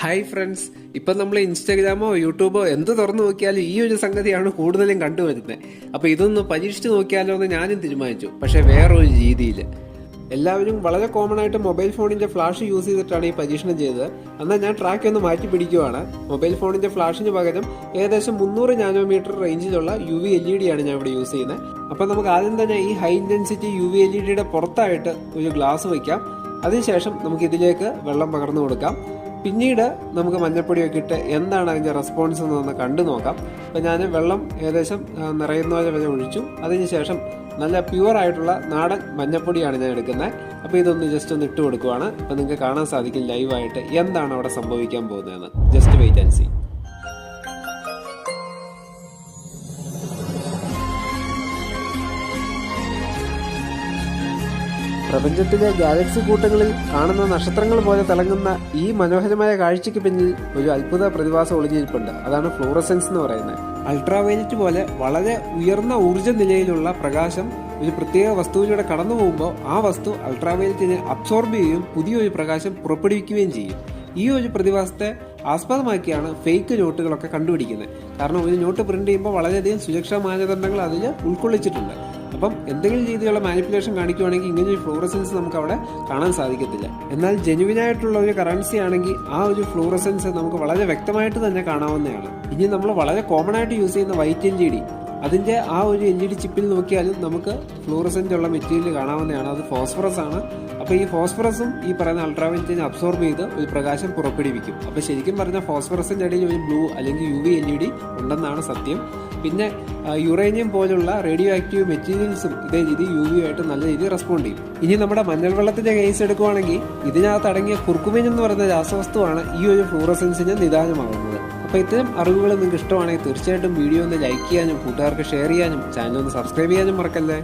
Hi friends ഇപ്പം നമ്മൾ ഇൻസ്റ്റാഗ്രാമോ യൂട്യൂബോ എന്ത് തുറന്നു നോക്കിയാലും ഈ ഒരു സംഗതിയാണ് കൂടുതലും കണ്ടുവരുന്നത്. അപ്പോൾ ഇതൊന്ന് പരീക്ഷിച്ച് നോക്കിയാലോ എന്ന് ഞാനും തീരുമാനിച്ചു. പക്ഷേ വേറൊരു രീതിയിൽ എല്ലാവരും വളരെ കോമൺ ആയിട്ട് മൊബൈൽ ഫോണിന്റെ ഫ്ലാഷ് യൂസ് ചെയ്തിട്ടാണ് ഈ പരീക്ഷണം ചെയ്തത്. എന്നാൽ ഞാൻ ട്രാക്ക് ഒന്ന് മാറ്റി പിടിക്കുവാണ്. മൊബൈൽ ഫോണിന്റെ ഫ്ലാഷിന് പകരം ഏകദേശം മുന്നൂറ് nanometre റേഞ്ചിലുള്ള U V L E D ആണ് ഞാൻ ഇവിടെ യൂസ് ചെയ്യുന്നത്. അപ്പോൾ നമുക്ക് ആദ്യം തന്നെ ഈ high intensity U V L E ഡിയുടെ പുറത്തായിട്ട് ഒരു ഗ്ലാസ് വയ്ക്കാം അതിനുശേഷം നമുക്ക് ഇതിലേക്ക് വെള്ളം പകർന്നു കൊടുക്കാം. പിന്നീട് നമുക്ക് മഞ്ഞപ്പൊടിയൊക്കെ ഇട്ട് എന്താണ് അതിന്റെ റെസ്പോൺസ് എന്നൊന്ന് കണ്ടു നോക്കാം. അപ്പോൾ ഞാൻ വെള്ളം ഏകദേശം നിറയുന്ന വരെ ഒഴിച്ചു. അതിന് ശേഷം നല്ല പ്യുവർ ആയിട്ടുള്ള നാടൻ മഞ്ഞപ്പൊടിയാണ് ഞാൻ എടുക്കുന്നത്. അപ്പോൾ ഇതൊന്ന് ജസ്റ്റ് ഒന്ന് ഇട്ട് കൊടുക്കുവാണ്. അപ്പോൾ നിങ്ങൾക്ക് കാണാൻ സാധിക്കും ലൈവായിട്ട് എന്താണ് അവിടെ സംഭവിക്കാൻ പോകുന്നതെന്ന്. ജസ്റ്റ് വെയിറ്റ് ആൻഡ് സീ പ്രപഞ്ചത്തിലെ ഗാലക്സി കൂട്ടങ്ങളിൽ കാണുന്ന നക്ഷത്രങ്ങൾ പോലെ തിളങ്ങുന്ന ഈ മനോഹരമായ കാഴ്ചയ്ക്ക് പിന്നിൽ ഒരു അത്ഭുത പ്രതിഭാസം ഒളിഞ്ഞിരിപ്പുണ്ട്. അതാണ് ഫ്ലൂറസെൻസ് എന്ന് പറയുന്നത്. അൾട്രാവയലറ്റ് പോലെ വളരെ ഉയർന്ന ഊർജ നിലയിലുള്ള പ്രകാശം ഒരു പ്രത്യേക വസ്തുവിലൂടെ കടന്നു പോകുമ്പോൾ ആ വസ്തു അൾട്രാവയലറ്റിനെ അബ്സോർബ് ചെയ്യുകയും പുതിയൊരു പ്രകാശം പുറപ്പെടുവിക്കുകയും ചെയ്യും. ഈ ഒരു പ്രതിഭാസത്തെ ആസ്പദമാക്കിയാണ് ഫേക്ക് നോട്ടുകളൊക്കെ കണ്ടുപിടിക്കുന്നത്. കാരണം ഒരു നോട്ട് പ്രിന്റ് ചെയ്യുമ്പോൾ വളരെയധികം സുരക്ഷാ മാനദണ്ഡങ്ങൾ അതിൽ ഉൾക്കൊള്ളിച്ചിട്ടുണ്ട്. അപ്പം എന്തെങ്കിലും രീതിയിലുള്ള മാനിപ്പുലേഷൻ കാണിക്കുവാണെങ്കിൽ ഇങ്ങനെ ഒരു ഫ്ലൂറസെൻസ് നമുക്ക് അവിടെ കാണാൻ സാധിക്കത്തില്ല. എന്നാൽ ജെനുവിൻ ആയിട്ടുള്ള ഒരു കറൻസി ആണെങ്കിൽ ആ ഒരു ഫ്ലൂറസെൻസ് നമുക്ക് വളരെ വ്യക്തമായിട്ട് തന്നെ കാണാവുന്നതാണ്. ഇനി നമ്മൾ വളരെ കോമൺ ആയിട്ട് യൂസ് ചെയ്യുന്ന വൈറ്റ് എൻ ജി ഡി അതിന്റെ ആ ഒരു എൽ ഇ ഡി ചിപ്പിൽ നോക്കിയാലും നമുക്ക് ഫ്ലൂറസെന്റ് ഉള്ള മെറ്റീരിയൽ കാണാവുന്നതാണ്. അത് ഫോസ്ഫറസ് ആണ്. അപ്പോൾ ഈ ഫോസ്ഫറസും ഈ പറയുന്ന അൾട്രാവയലറ്റിനെ അബ്സോർബ് ചെയ്ത് ഒരു പ്രകാശം പുറപ്പെടുവിക്കും. അപ്പോൾ ശരിക്കും പറഞ്ഞാൽ ഫോസ്ഫറസിന്റെ ഇടയിൽ ഒരു ബ്ലൂ അല്ലെങ്കിൽ U V L E D ഉണ്ടെന്നാണ് സത്യം. പിന്നെ യുറേനിയം പോലുള്ള റേഡിയോ ആക്റ്റീവ് മെറ്റീരിയൽസും ഇതേ രീതി യു വി ആയിട്ട് നല്ല രീതിയിൽ റെസ്പോണ്ട് ചെയ്യും. ഇനി നമ്മുടെ മഞ്ഞൾ വെള്ളത്തിന്റെ കേസ് എടുക്കുവാണെങ്കിൽ ഇതിനകത്ത് അടങ്ങിയ കുർക്കുമിൻ എന്ന് പറയുന്ന രാസവസ്തുവാണ് ഈ ഒരു ഫ്ലൂറസെൻസിന് നിദാനമാകുന്നത്. അപ്പൊ ഇത്തരം അറിവുകൾ നിങ്ങൾക്ക് ഇഷ്ടമാണെങ്കിൽ തീർച്ചയായിട്ടും വീഡിയോ ഒന്ന് ലൈക്ക് ചെയ്യാനും കൂട്ടുകാർക്ക് ഷെയർ ചെയ്യാനും ചാനൽ ഒന്ന് സബ്സ്ക്രൈബ് ചെയ്യാനും മറക്കല്ലേ?